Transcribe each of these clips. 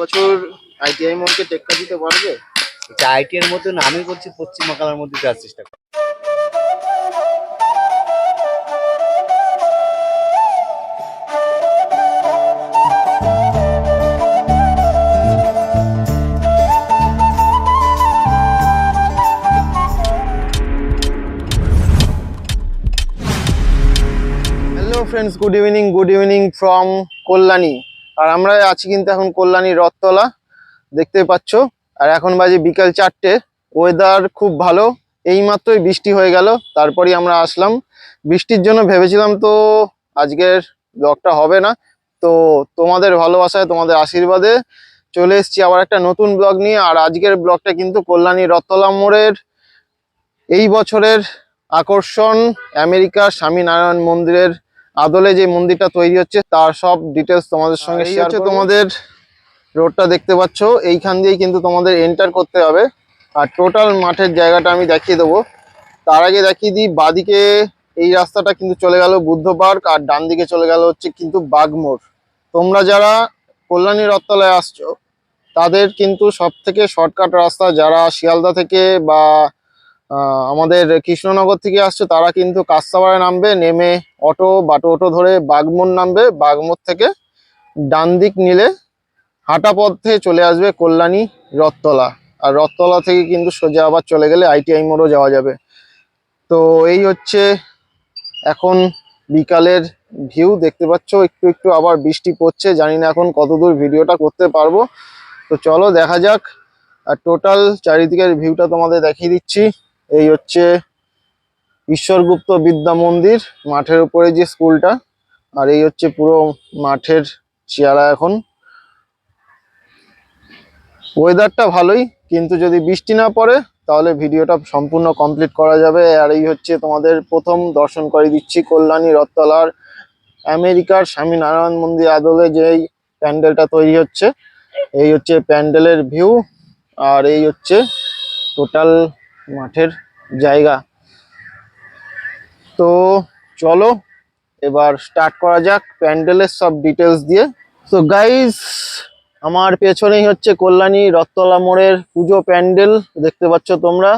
বছর আইটিআই মোড়কে টেক্কা দিতে পারবে? এটা আইটি এর মতন আমি বলছি পশ্চিম বাংলার মধ্যে যাওয়ার চেষ্টা করি। Friends good evening good evening from Kalyani আর আমরা আছি কিন্তু এখন কল্যাণী রথতলা দেখতে পাচ্ছ। আর এখন বাজে বিকাল চারটে ওয়েদার খুব ভালো, এইমাত্রই বৃষ্টি হয়ে গেল, তারপরেই আমরা আসলাম। বৃষ্টির জন্য ভেবেছিলাম তো আজকের ব্লগটা হবে না, তো তোমাদের ভালোবাসায়, তোমাদের আশীর্বাদে চলে এসেছি আবার একটা নতুন ব্লগ নিয়ে। আর আজকের ব্লগটা কিন্তু কল্যাণী রথতলা মোড়ের এই বছরের আকর্ষণ, আমেরিকার স্বামীনারায়ণ মন্দিরের আদলে যে মন্দিরটা তৈরি হচ্ছে তার সব ডিটেলস তোমাদের সঙ্গে শেয়ার হচ্ছে তোমাদের রোডটা দেখতে পাচ্ছ। এইখান দিয়েই কিন্তু তোমাদের এন্টার করতে হবে। আর টোটাল মাঠের জায়গাটা আমি দেখিয়ে দেবো। তার আগে দেখিয়ে দিই বাদিকে এই রাস্তাটা কিন্তু চলে গেল বুদ্ধ পার্ক আর ডান দিকে চলে গেল হচ্ছে কিন্তু বাগমোড় তোমরা যারা কল্যাণী রথতলায় আসছো তাদের কিন্তু সব থেকে শর্টকাট রাস্তা যারা শিয়ালদা থেকে বা আমাদের কৃষ্ণনগর থেকে আসছে, তারা কিন্তু কাস্তাবাড়ে নামবে, নেমে অটো বা টোটো ধরে বাগমোড় নামবে, বাগমোড় থেকে ডান দিক নিলে হাঁটা পথে চলে আসবে কল্যাণী রথতলা। আর রথতলা থেকে কিন্তু সোজা আবার চলে গেলে আইটিআই মোড়ও যাওয়া যাবে। তো এই হচ্ছে এখন বিকালের ভিউ, দেখতে পাচ্ছ, একটু একটু আবার বৃষ্টি পড়ছে, জানি না এখন কতদূর ভিডিওটা করতে পারব। তো চলো দেখা যাক, আর টোটাল চারিদিকের ভিউটা তোমাদের দেখিয়ে দিচ্ছি। এই হচ্ছে ঈশ্বরগুপ্ত বিদ্যা মন্দির মাঠের উপরে যে স্কুলটা, আর এই হচ্ছে পুরো মাঠের চেহারা এখন। ওয়েদারটা ভালোই, কিন্তু যদি বৃষ্টি না পড়ে, তাহলে ভিডিওটা সম্পূর্ণ কমপ্লিট করা যাবে। আর এই হচ্ছে তোমাদের প্রথম দর্শন করে দিচ্ছি কল্যাণী রথতলার আমেরিকার স্বামীনারায়ণ মন্দির আদলে যেই প্যান্ডেলটা তৈরি হচ্ছে। এই হচ্ছে প্যান্ডেলের ভিউ আর এই হচ্ছে টোটাল মাঠের জায়গা। তো চলো, এবার স্টার্ট করা যাক প্যান্ডেলের সব ডিটেলস দিয়ে। তো গাইস আমার পেছনেই হচ্ছে কল্যাণী রথতলা মোড়ের পুজো প্যান্ডেল, দেখতে পাচ্ছ তোমরা।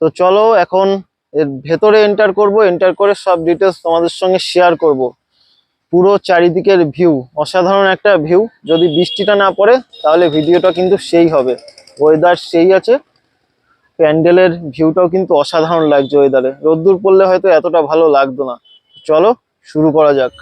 তো চলো, এখন এর ভেতরে এন্টার করব। এন্টার করে সব ডিটেলস তোমাদের সঙ্গে শেয়ার করব। পুরো চারিদিকের ভিউ অসাধারণ একটা ভিউ যদি বৃষ্টিটা না পড়ে, তাহলে ভিডিওটা কিন্তু সেই হবে। ওয়েদার সেই আছে। প্যান্ডেলের ভিউটাও কিন্তু অসাধারণ লাগছে ওয়েদারে রোদ্দুর পড়লে হয়তো এতটা ভালো লাগতো না। চলো শুরু করা যাক।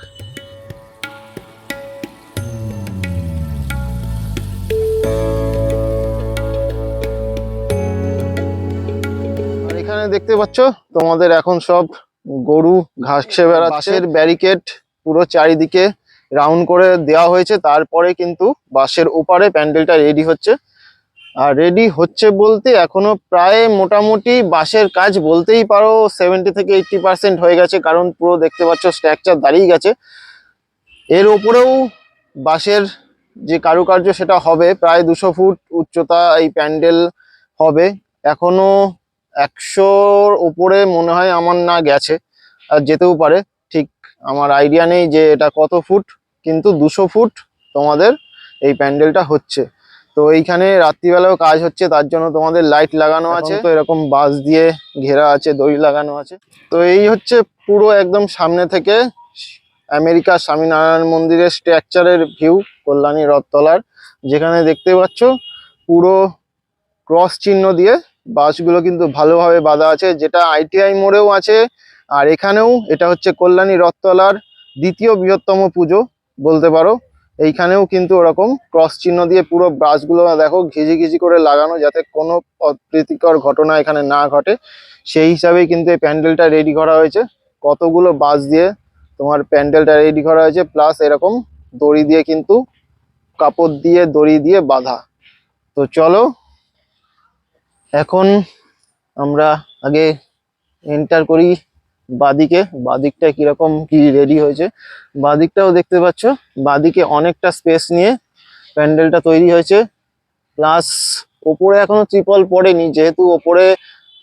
এখানে দেখতে পাচ্ছ তোমাদের এখন সব গরু ঘাস বেড়াচ্ছে। ব্যারিকেড পুরো চারিদিকে রাউন্ড করে দেওয়া হয়েছে। তারপরে কিন্তু বাঁশের ওপারে প্যান্ডেলটা রেডি হচ্ছে। আর রেডি হচ্ছে বলতে এখনও প্রায় মোটামুটি বাঁশের কাজ বলতেই পারো সেভেন্টি থেকে এইটটি পার্সেন্ট হয়ে গেছে, কারণ পুরো দেখতে পাচ্ছ স্ট্রাকচার দাঁড়িয়ে গেছে। এর ওপরেও বাঁশের যে কারুকার্য সেটা হবে, প্রায় দুশো ফুট উচ্চতা এই প্যান্ডেল হবে। এখনও একশোর ওপরে মনে হয় আমার না গেছে, আর যেতেও পারে। ঠিক আমার আইডিয়া নেই যে এটা কত ফুট, কিন্তু দুশো ফুট তোমাদের এই প্যান্ডেলটা হচ্ছে। তো এইখানে রাত্রিবেলাও কাজ হচ্ছে তার জন্য তোমাদের লাইট লাগানো আছে। তো এরকম বাঁশ দিয়ে ঘেরা আছে দড়ি লাগানো আছে। তো এই হচ্ছে পুরো একদম সামনে থেকে আমেরিকা স্বামীনারায়ণ মন্দিরের স্ট্রাকচারের ভিউ কল্যাণী রথতলার। যেখানে দেখতে পাচ্ছ পুরো ক্রস চিহ্ন দিয়ে বাসগুলো কিন্তু ভালোভাবে বাঁধা আছে যেটা আইটিআই মোড়েও আছে। আর এখানেও এটা হচ্ছে কল্যাণী রথতলার দ্বিতীয় বৃহত্তম পুজো বলতে পারো। এইখানেও কিন্তু ওরকম ক্রস চিহ্ন দিয়ে পুরো ব্রাশগুলো দেখো ঘিজি ঘিজি করে লাগানো যাতে কোনো অপ্রীতিকর ঘটনা এখানে না ঘটে। সেই হিসাবেই কিন্তু এই প্যান্ডেলটা রেডি করা হয়েছে। কতগুলো বাস দিয়ে তোমার প্যান্ডেলটা রেডি করা হয়েছে। প্লাস এরকম দড়ি দিয়ে কিন্তু কাপড় দিয়ে, দড়ি দিয়ে বাঁধা। তো চলো, এখন আমরা আগে এন্টার করি। বাদিকে, বাদিকটা কীরকম কি রেডি হয়েছে? বাদিকটাও দেখতে পাচ্ছ, বাদিকে অনেকটা স্পেস নিয়ে প্যান্ডেলটা তৈরি হয়েছে। প্লাস ওপরে এখনও ত্রিপল পড়েনি, যেহেতু ওপরে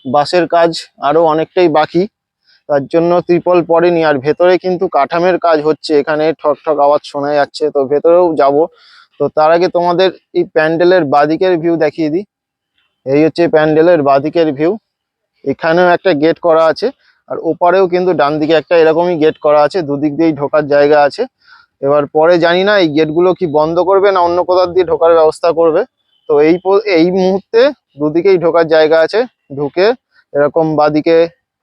বাসের কাজ আরও অনেকটাই বাকি, তার জন্য ত্রিপল পড়েনি। আর ভেতরে কিন্তু কাঠামের কাজ হচ্ছে, এখানে ঠক ঠক আওয়াজ শোনা যাচ্ছে, তো ভেতরেও যাব। তো তার আগে তোমাদের এই প্যান্ডেলের বাদিকের ভিউ দেখিয়ে দিই। এই হচ্ছে প্যান্ডেলের বাদিকের ভিউ এখানেও একটা গেট করা আছে। আর ওপারেও কিন্তু ডান দিকে একটা এরকমই গেট করা আছে, দুদিক দিয়েই ঢোকার জায়গা আছে। এবার পরে জানি না এই গেটগুলো কি বন্ধ করবে না অন্য কোথাও দিয়ে ঢোকার ব্যবস্থা করবে। তো এই এই মুহূর্তে দুদিকেই ঢোকার জায়গা আছে, ঢুকে এরকম বাদিকে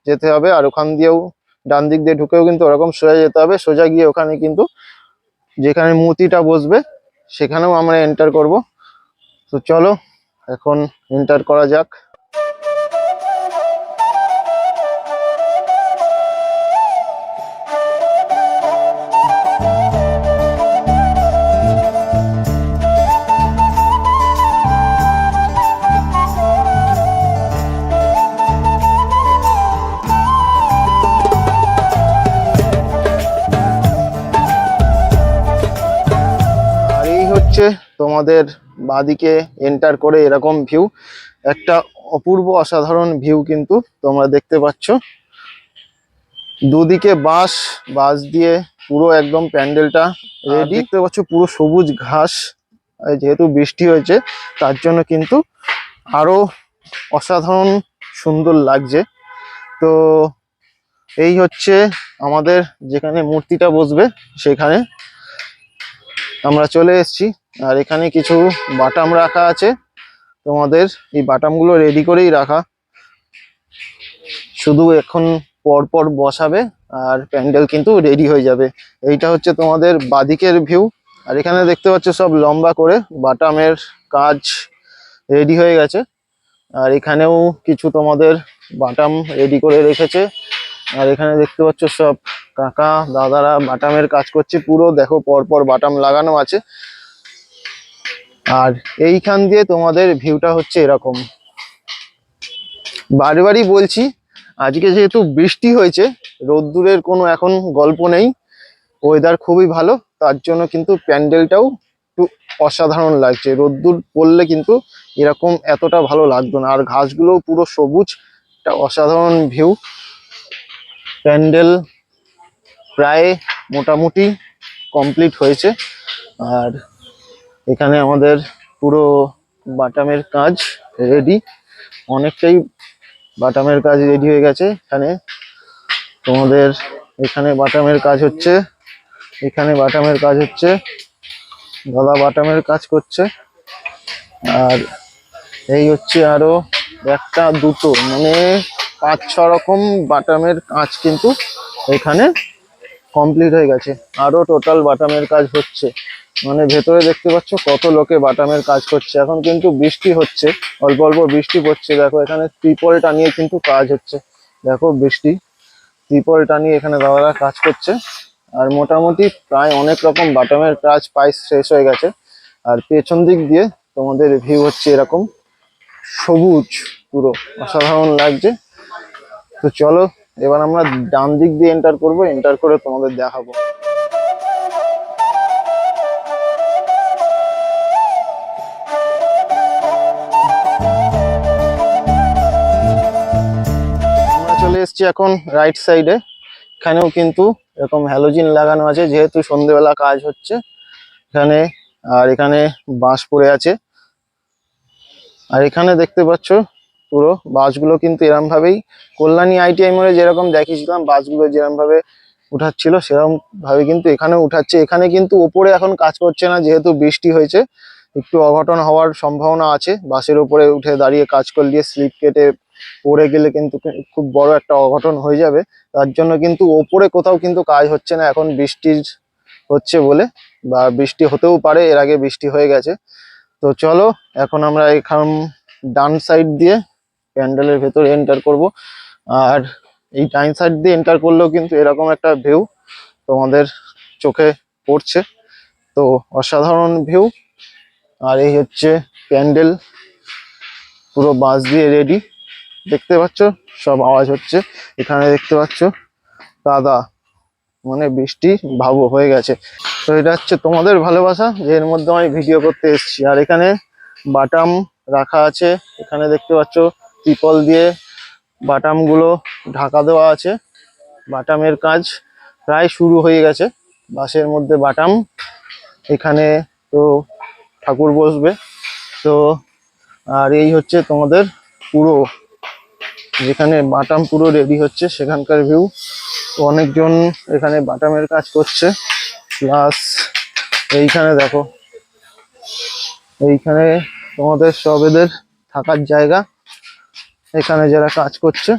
যেতে হবে আর ওখান দিয়েও ডান দিক দিয়ে ঢুকেও কিন্তু ওরকম সোজা যেতে হবে। সোজা গিয়ে ওখানে কিন্তু যেখানে মূর্তিটা বসবে সেখানেও আমরা এন্টার করব। তো চলো, এখন এন্টার করা যাক। হচ্ছে তোমাদের বাদিকে এন্টার করে এরকম ভিউ একটা অপূর্ব অসাধারণ ভিউ কিন্তু তোমরা দেখতে পাচ্ছ। দুদিকে বাঁশ বাঁশ দিয়ে পুরো একদম প্যান্ডেলটা রেডি দেখতে পাচ্ছ পুরো সবুজ ঘাস যেহেতু বৃষ্টি হয়েছে তার জন্য কিন্তু আরও অসাধারণ সুন্দর লাগছে। তো এই হচ্ছে আমাদের যেখানে মূর্তিটা বসবে সেখানে আমরা চলে এসেছি। আর এখানে কিছু বাটাম রাখা আছে। তোমাদের এই বাটামগুলো রেডি করেই রাখা। শুধু এখন পর পর বসাবে আর প্যান্ডেল কিন্তু রেডি হয়ে যাবে। এইটা হচ্ছে তোমাদের বাদিকের ভিউ আর এখানে দেখতে পাচ্ছ সব লম্বা করে বাটামের কাজ রেডি হয়ে গেছে। আর এখানেও কিছু তোমাদের বাটাম রেডি করে রেখেছে। আর এখানে দেখতে পাচ্ছ সব কাকা, দাদারা বাটামের কাজ করছে। পুরো দেখো পর পর বাটাম লাগানো আছে। আর এইখান দিয়ে তোমাদের ভিউটা হচ্ছে এরকম। বারবারই বলছি, আজকে যেহেতু বৃষ্টি হয়েছে, রোদ্দুরের কোনো এখন গল্প নেই। ওয়েদার খুবই ভালো, তার জন্য কিন্তু প্যান্ডেলটাও একটু অসাধারণ লাগছে। রোদ্দুর পড়লে কিন্তু এরকম এতটা ভালো লাগতো না। আর ঘাসগুলোও পুরো সবুজ, একটা অসাধারণ ভিউ প্যান্ডেল প্রায় মোটামুটি কমপ্লিট হয়েছে। আর এখানে আমাদের পুরো বাটামের কাজ রেডি অনেকটাই বাটামের কাজ রেডি হয়ে গেছে এখানে। তোমাদের এখানে বাটামের কাজ হচ্ছে, এখানে বাটামের কাজ হচ্ছে, গলা বাটামের কাজ করছে। আর এই হচ্ছে আরও একটা দুটো মানে পাঁচ, ছ রকম বাটামের কাজ কিন্তু এখানে কমপ্লিট হয়ে গেছে। আরও টোটাল বাটামের কাজ হচ্ছে। মানে ভেতরে দেখতে পাচ্ছ কত লোকে বাটামের কাজ করছে। এখন কিন্তু বৃষ্টি হচ্ছে। অল্প অল্প বৃষ্টি পড়ছে। দেখো, এখানে ত্রিপল টানিয়ে কিন্তু কাজ হচ্ছে। দেখো বৃষ্টি। ত্রিপল টানিয়ে এখানে দাদারা কাজ করছে। আর মোটামুটি প্রায় অনেক রকম বাটামের কাজ প্রায় শেষ হয়ে গেছে। আর পেছন দিক দিয়ে তোমাদের ভিউ হচ্ছে এরকম সবুজ পুরো। অসাধারণ লাগছে। তো চলো, এবার আমরা ডান দিক দিয়ে এন্টার করব এন্টার করে তোমাদের দেখাবো। আমরা চলে এসেছি এখন রাইট সাইডে এখানেও কিন্তু এরকম হ্যালোজিন লাগানো আছে, যেহেতু সন্ধেবেলা কাজ হচ্ছে। এখানে, আর এখানে বাঁশ পড়ে আছে। আর এখানে দেখতে পাচ্ছ পুরো বাসগুলো কিন্তু এরম ভাবেই কল্যাণী আইটিআই মোড়ে যেরকম দেখিয়েছিলাম, বাসগুলো যেরকম ভাবে উঠাচ্ছিল সেরকম ভাবে কিন্তু এখানেও উঠাচ্ছে। এখানে কিন্তু ওপরে এখন কাজ করছে না, যেহেতু বৃষ্টি হয়েছে। একটু অঘটন হওয়ার সম্ভাবনা আছে। বাসের উপরে উঠে দাঁড়িয়ে কাজ করলে স্লিপ কেটে পড়ে গেলে কিন্তু খুব বড় একটা অঘটন হয়ে যাবে। তার জন্য কিন্তু ওপরে কোথাও কিন্তু কাজ হচ্ছে না। এখন বৃষ্টির হচ্ছে বলে বা বৃষ্টি হতেও পারে, এর আগে বৃষ্টি হয়ে গেছে। তো চলো, এখন আমরা এখান ডান সাইড দিয়ে প্যান্ডেলের ভেতরে এন্টার করব। আর এই ডাইন সাইড দিয়ে এন্টার করলেও কিন্তু এরকম একটা ভিউ তোমাদের চোখে পড়ছে। তো অসাধারণ ভিউ আর এই হচ্ছে প্যান্ডেল। পুরো বাঁশ দিয়ে রেডি দেখতে পাচ্ছ? সব আওয়াজ হচ্ছে। এখানে দেখতে পাচ্ছ? কাদা মানে বৃষ্টি ভাবো হয়ে গেছে। তো এটা হচ্ছে তোমাদের ভালোবাসা যে এর মধ্যে আমি ভিডিও করতে এসেছি। আর এখানে বাটাম রাখা আছে। এখানে দেখতে পাচ্ছ? ত্রিপল দিয়ে বাটামগুলো ঢাকা দেওয়া আছে। বাটামের কাজ প্রায় শুরু হয়ে গেছে। বাসের মধ্যে বাটাম। এখানে তো ঠাকুর বসবে। তো আর এই হচ্ছে তোমাদের পুরো। যেখানে বাটাম পুরো রেডি হচ্ছে, সেখানকার ভিউ অনেকজন এখানে বাটামের কাজ করছে। প্লাস এইখানে দেখো। এইখানে তোমাদের সব এদের থাকার জায়গা। এখানে যারা কাজ করছে,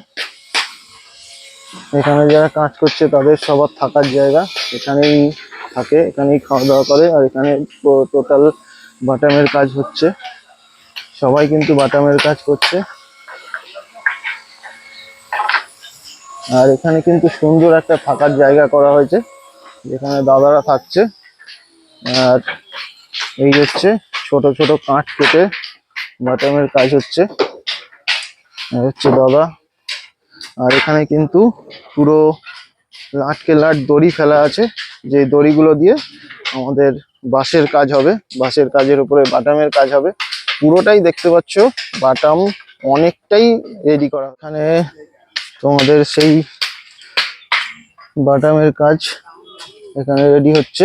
এখানে যারা কাজ করছে তাদের সবার থাকার জায়গা এখানেই থাকে, এখানেই খাওয়া দাওয়া করে আর এখানে টোটাল বাটামের কাজ হচ্ছে। সবাই কিন্তু বাটামের কাজ করছে। আর এখানে কিন্তু সুন্দর একটা থাকার জায়গা করা হয়েছে, যেখানে দাদারা থাকছে। আর এই হচ্ছে ছোট ছোট কাঠ কেটে বাটামের কাজ হচ্ছে। হচ্ছে দাদা। আর এখানে কিন্তু পুরো লাটকে লাট দড়ি ফেলা আছে। যে দড়িগুলো দিয়ে আমাদের বাঁশের কাজ হবে, বাঁশের কাজের উপরে বাটামের কাজ হবে। পুরোটাই দেখতে পাচ্ছ, বাটাম অনেকটাই রেডি করা। এখানে তোমাদের সেই বাটামের কাজ এখানে রেডি হচ্ছে।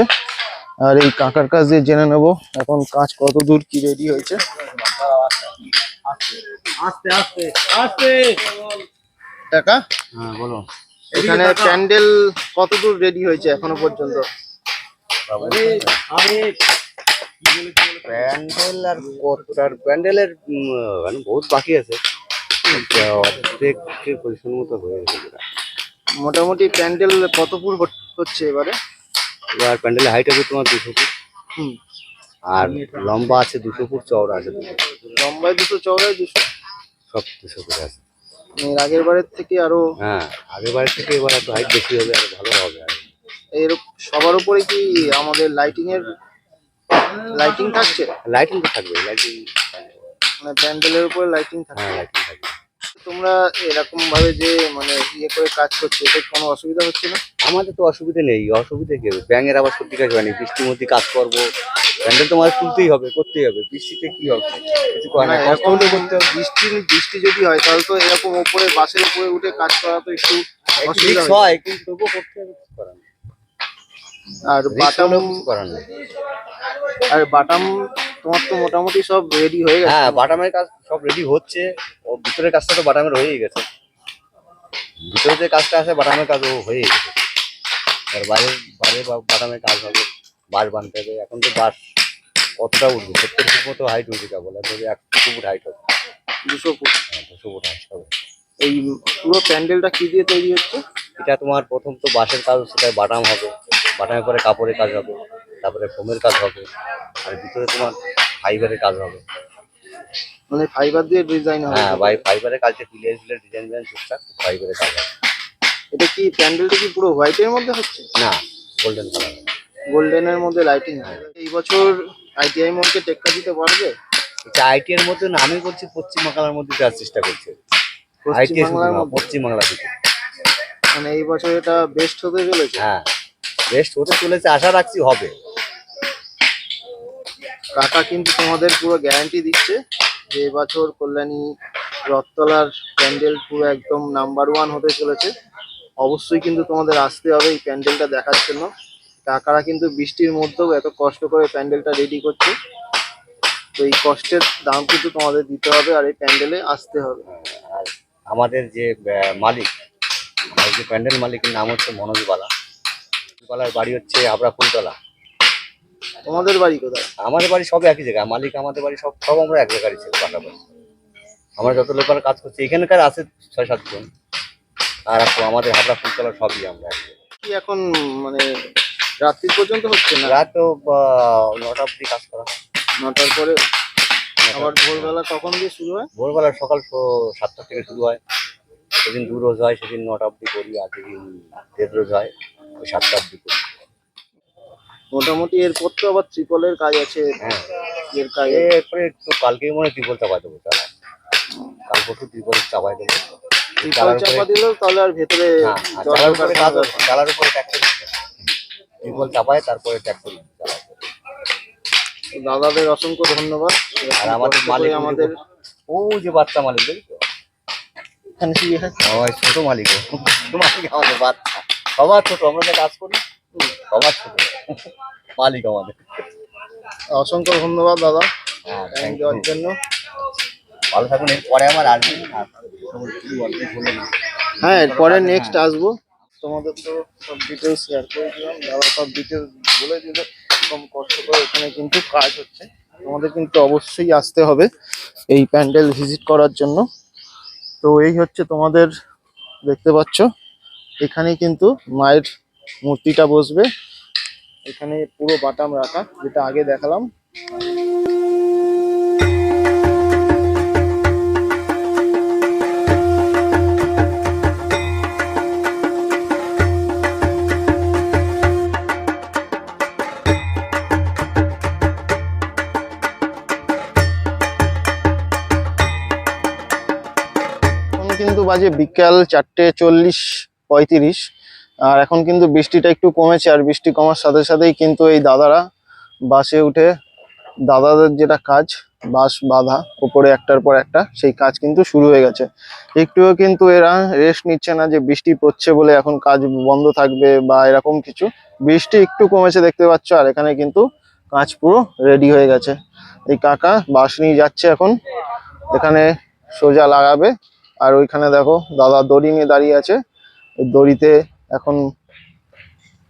আর এই কাকার কাজ দিয়ে জেনে নেব। এখন কাজ কত দূর কি রেডি হয়েছে? আস্তে আস্তে আস্তে। টাকা হ্যাঁ বলো। এখানে প্যান্ডেল কত দূর রেডি হয়েছে এখনও পর্যন্ত? প্যান্ডেল আর কতটার প্যান্ডেলের উম, মানে বহুত বাকি আছে। অর্ধেকের পজিশন মতো হয়ে গেছে। মোটামুটি প্যান্ডেল কত ফুট হচ্ছে এবারে? এবার প্যান্ডেলের হাইট হবে তোমার দুশো ফুট। আর লম্বা আছে দুশো ফুট চওড়া আছে লম্বায় দুশো চওড়ায় দুশো। সব দুশো ফুট আছে। আগের বারের থেকে আরও হ্যাঁ আগের বারের থেকে এবার একটু হাইট বেশি হবে আর ভালো হবে আর এর সবার উপরে কি আমাদের লাইটিং এর লাইটিং থাকছে? লাইটিং তো থাকবে লাইটিং মানে প্যান্ডেলের উপরে লাইটিং হ্যাঁ লাইটিং থাকবে। তোমরা এরকম ভাবে যে মানে ইয়ে করে কাজ করছ এতে কোনো অসুবিধা হচ্ছে না? আমাদের তো অসুবিধা নেই অসুবিধা কি হবে? ব্যাঙের আবার সত্যি কাজ হয়নি বৃষ্টির মধ্যে কাজ করব। প্যান্ডেল তো আমাদের তুলতেই হবে করতেই হবে। বৃষ্টিতে কি হবে? কিছু করে না না, এরকম হলেও করতে হবে। বৃষ্টি বৃষ্টি যদি হয় তাহলে তো এরকম ওপরে বাসের উপরে উঠে কাজ করা তো একটু অসুবিধা হয় হয় কিন্তু তবুও করতে হবে কিছু করার আর বাটাম করার নেই। আর বাটাম তোমার তো মোটামুটি সব রেডি হয়ে গেছে। হ্যাঁ বাটামের কাজ সব রেডি হচ্ছে। ও ভিতরের কাজটা তো বাটামের হয়েই গেছে। ভিতরে যে কাজটা আছে বাটামের কাজ ও হয়েই গেছে। আর বাইরে বাইরে বা- বাটামের কাজ হবে বাঁশ বানতে হবে। এখন তো বাঁশ কতটা উঠবে? সত্তর ফুট মতো হাইট উঠবে তা বলে তবে এক ফুট হাইট হবে। দুশো ফুট। হ্যাঁ, দুশো ফুট হাইট হবে। এই পুরো প্যান্ডেলটা কি দিয়ে তৈরি হচ্ছে? এটা তোমার প্রথম তো বাঁশের কাজ সেটা বাটাম হবে। বাটামের পরে কাপড়ের কাজ হবে তারপরে ফোমের কাজ হবে আর ভিতরে তোমার ফাইবারের কাজ হবে। মানে ফাইবার দিয়ে ডিজাইন হবে। হ্যাঁ ভাই ফাইবারের কাজটা ফিলিয়ার ফিলিয়ার ডিজাইন ডিজাইন টুকটাক ফাইবারের কাজ হবে। এটা কি প্যান্ডেলটা কি পুরো হোয়াইটের মধ্যে হচ্ছে? না গোল্ডেন কালার গোল্ডেনের মধ্যে লাইটিং এই বছর আইটিআই মোড়কে টেক্কা দিতে পারবে? এটা আইটি এর মধ্যে না আমি বলছি পশ্চিম বাংলার মধ্যে দেওয়ার চেষ্টা করছি। আইটি পশ্চিমবাংলার মধ্যে? পশ্চিম বাংলা দিকে। মানে এই বছর এটা বেস্ট হতে চলেছে? হ্যাঁ বেস্ট হতে চলেছে আশা রাখছি হবে। কাকা কিন্তু তোমাদের পুরো গ্যারান্টি দিচ্ছে যে এবছর কল্যাণী রথতলার প্যান্ডেল পুরো একদম নাম্বার ওয়ান হতে চলেছে। অবশ্যই কিন্তু তোমাদের আসতে হবে এই প্যান্ডেলটা দেখার জন্য। কাকারা কিন্তু বৃষ্টির মধ্যেও এত কষ্ট করে প্যান্ডেলটা রেডি করছে। তো এই কষ্টের দাম কিন্তু তোমাদের দিতে হবে আর এই প্যান্ডেলে আসতে হবে। আমাদের যে মালিক যে প্যান্ডেল মালিকের নাম হচ্ছে মনোজ বালা। বালার বাড়ি হচ্ছে আবরা ফুলতলা তোমাদের বাড়ি কোথায়? আমাদের বাড়ি সব একই জায়গায় মালিক আমাদের বাড়ি সব সব আমরা এক জায়গায় ছিল পাশাপাশি আমরা যত লোকাল কাজ করছি এখানকার আছে ছয় সাতজন আর আমাদের হাবড়া ফুলতলা সবই আমরা কি এখন মানে রাত্রি পর্যন্ত হচ্ছে না? রাত নটা অব্দি কাজ করা হয়। নটার পরে আবার ভোরবেলা কখন দিয়ে শুরু হয়? ভোরবেলা সকাল সাতটা থেকে শুরু হয়। সেদিন দু রোজ হয় সেদিন নটা অব্দি করি আর যেদিন দেড় রোজ হয় ওই সাতটা অব্দি করি। মোটামুটি এরপর তো আবার ত্রিপলের কাজ আছে। হ্যাঁ। এর কাজ এরপরে তো কালকেই মনে হয় ত্রিপল চাপাই দেবো চালা কাল পরশু ত্রিপল চাপাই দেবো। ত্রিপল উপরে দিলেও তাহলে আর ভেতরে উপরে কাজ কোনো উপরে ট্যাক্টর ত্রিপল চাপায় তারপরে ট্যাক্টর দাদাদের অসংখ্য ধন্যবাদ। আর আমাদের মালিক আমাদের ও যে বাচ্চা মালিক এখানে সবাই ছোট মালিক। ছোট মালিক আমাদের বাচ্চা। সবার ছোট আমরা কাজ করি সবার ছোট। মালিক আমাদের। অসংখ্য ধন্যবাদ দাদা। হ্যাঁ দেওয়ার জন্য। ভালো থাকুন পরে আবার আসবেন বললেন হ্যাঁ এরপরে নেক্সট আসব। তোমাদের তো সব ডিটেলস শেয়ার করে দিলাম। দাদা সব ডিটেলস বলে দিল। কম কষ্ট করে এখানে কিন্তু কাজ হচ্ছে। তোমাদের কিন্তু অবশ্যই আসতে হবে এই প্যান্ডেল ভিজিট করার জন্য। তো এই হচ্ছে তোমাদের দেখতে পাচ্ছ এখানে কিন্তু মায়ের মূর্তিটা বসবে। এখানে পুরো বাটাম রাখা যেটা আগে দেখালাম। বাজে বিকাল চারটে চল্লিশ পঁয়ত্রিশ। আর এখন কিন্তু বৃষ্টিটা একটু কমেছে, আর বৃষ্টি কমার সাথে সাথেই কিন্তু এই দাদারা বাসে উঠে দাদাদের যেটা কাজ, বাস বাঁধা উপরে একটার পর একটা, সেই কাজ কিন্তু শুরু হয়ে গেছে। একটুও কিন্তু এরা রেস্ট নিচ্ছে না যে বৃষ্টি পড়ছে বলে এখন কাজ বন্ধ থাকবে বা এরকম কিছু। বৃষ্টি একটু কমেছে দেখতে পাচ্ছ, আর এখানে কিন্তু কাজ পুরো রেডি হয়ে গেছে। এই কাকা বাস নিয়ে যাচ্ছে এখন, এখানে সোজা লাগাবে। আর ওইখানে দেখো দাদা দড়ি নিয়ে দাঁড়িয়ে আছে। দড়িতে এখন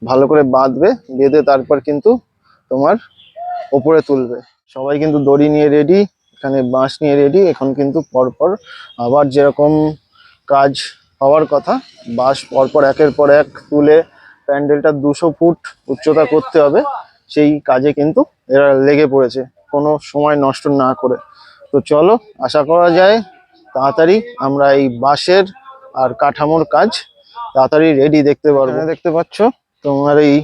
ভালো করে বাঁধবে, বেঁধে তারপর কিন্তু তোমার ওপরে তুলবে। সবাই কিন্তু দড়ি নিয়ে রেডি এখানে বাঁশ নিয়ে রেডি এখন কিন্তু পরপর আবার যেরকম কাজ হওয়ার কথা, বাঁশ পরপর একের পর এক তুলে প্যান্ডেলটা দুশো ফুট উচ্চতা করতে হবে, সেই কাজে কিন্তু এরা লেগে পড়েছে, কোনো সময় নষ্ট না করে। তো চলো, আশা করা যায় তাড়াতাড়ি আমরা এই বাঁশের আর কাঠামোর কাজ তাড়াতাড়ি রেডি দেখতে পারব। দেখতে পাচ্ছ? তোমার এই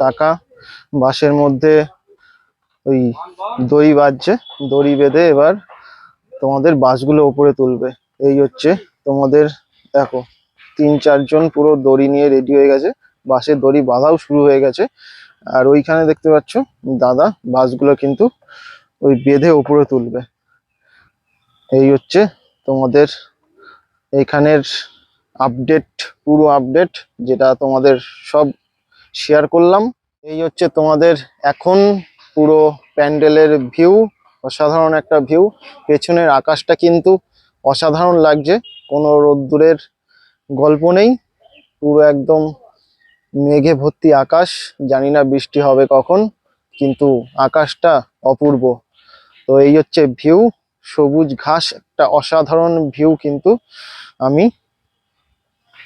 কাকা বাঁশের মধ্যে ওই দড়ি বাঁধছে। দড়ি বেঁধে এবার তোমাদের বাঁশগুলো উপরে তুলবে। এই হচ্ছে তোমাদের দেখো তিন চারজন পুরো দড়ি নিয়ে রেডি হয়ে গেছে। বাঁশের দড়ি বাঁধাও শুরু হয়ে গেছে। আর ওইখানে দেখতে পাচ্ছ দাদা বাঁশগুলো কিন্তু ওই বেঁধে ওপরে তুলবে। এই হচ্ছে তোমাদের এখানের আপডেট পুরো আপডেট যেটা তোমাদের সব শেয়ার করলাম। এই হচ্ছে তোমাদের এখন পুরো প্যান্ডেলের ভিউ অসাধারণ একটা ভিউ পেছনের আকাশটা কিন্তু অসাধারণ লাগছে, কোনো রোদ্দুরের গল্প নেই। পুরো একদম মেঘে ভর্তি আকাশ, জানি না বৃষ্টি হবে কখন, কিন্তু আকাশটা অপূর্ব। তো এই হচ্ছে ভিউ সবুজ ঘাস, একটা অসাধারণ ভিউ কিন্তু আমি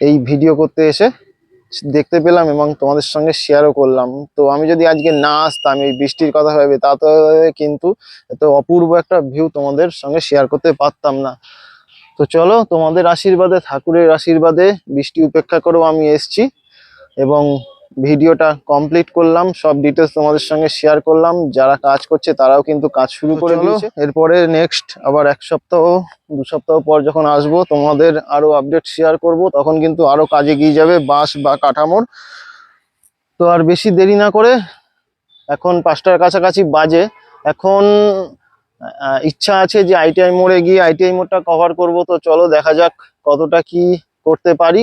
এই ভিডিও করতে এসে দেখতে পেলাম এবং তোমাদের সঙ্গে শেয়ারও করলাম। তো আমি যদি আজকে না আসতাম, এই বৃষ্টির কথা ভেবে তা তো কিন্তু এত অপূর্ব একটা ভিউ তোমাদের সঙ্গে শেয়ার করতে পারতাম না। তো চলো, তোমাদের আশীর্বাদে, ঠাকুরের আশীর্বাদে বৃষ্টি উপেক্ষা করেও আমি এসছি এবং ভিডিওটা কমপ্লিট করলাম সব ডিটেলস তোমাদের সঙ্গে শেয়ার করলাম যারা কাজ করছে তারাও কিন্তু কাজ শুরু করে দিয়েছে। এরপরে নেক্সট আবার এক সপ্তাহ দু সপ্তাহ পর যখন আসব তোমাদের আরও আপডেট শেয়ার করব তখন কিন্তু আরও কাজে গিয়ে যাবে বাঁশ বা কাঠামোর। তো আর বেশি দেরি না করে এখন পাঁচটার কাছাকাছি বাজে। এখন ইচ্ছা আছে যে আইটিআই মোড়ে গিয়ে আইটিআই মোড়টা কভার করব তো চলো দেখা যাক কতটা কি করতে পারি।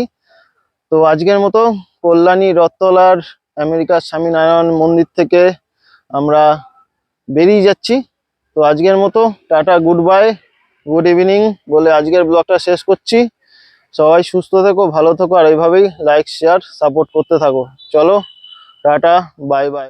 তো আজকের মতো কল্যাণী, রথতলার, আমেরিকার স্বামীনারায়ণ মন্দির থেকে আমরা বেরিয়ে যাচ্ছি। তো আজকের মতো tata good bye good evening বলে আজকের ব্লগটা শেষ করছি। সবাই সুস্থ থেকো, ভালো থেকো, আর এইভাবেই লাইক, শেয়ার, সাপোর্ট করতে থাকো। চলো, টাটা, বাই বাই।